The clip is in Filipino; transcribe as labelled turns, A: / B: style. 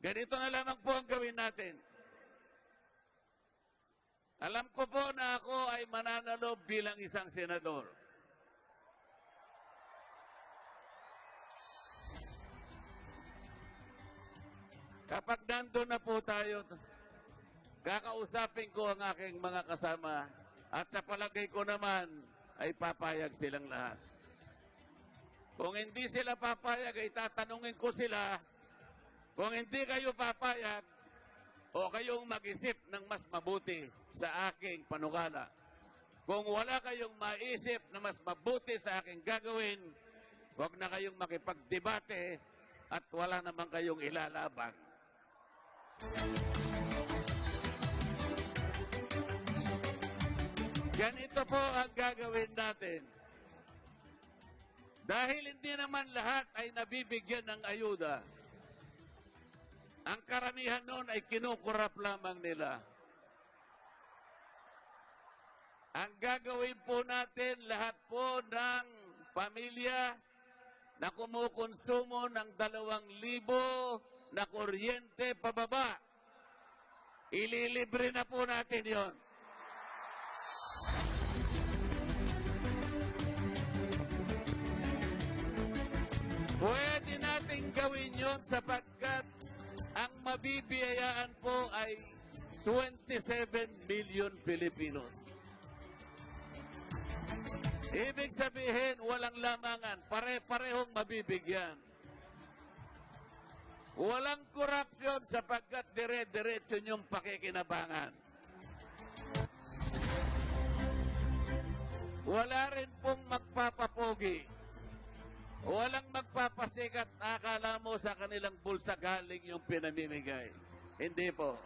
A: Ganito na lamang po ang gawin natin. Alam ko po na ako ay mananalo bilang isang senador. Kapag nandun na po tayo, kakausapin ko ang aking mga kasama at sa palagay ko naman ay papayag silang lahat. Kung hindi sila papayag, ay tatanungin ko sila kung hindi kayo papayag o kayong mag-isip ng mas mabuti sa aking panukala. Kung wala kayong maisip na mas mabuti sa aking gagawin, huwag na kayong makipagdebate at wala naman kayong ilalaban. Ganito po ang gagawin natin. Dahil hindi naman lahat ay nabibigyan ng ayuda, ang karamihan noon ay kinukurap lamang nila. Ang gagawin po natin, lahat po ng pamilya na kumukonsumo ng dalawang libo na kuryente pababa, ililibre na po natin yon. Pwede natin gawin yon sapagkat ang mabibiyayaan po ay 27 million Filipinos. Ibig sabihin, walang lamangan, pare-parehong mabibigyan. Walang korupsyon sapagkat dire-diretso yung pakikinabangan. Wala rin pong magpapapogi. Walang magpapasikat akala mo sa kanilang bulsa galing yung pinamimigay. Hindi po.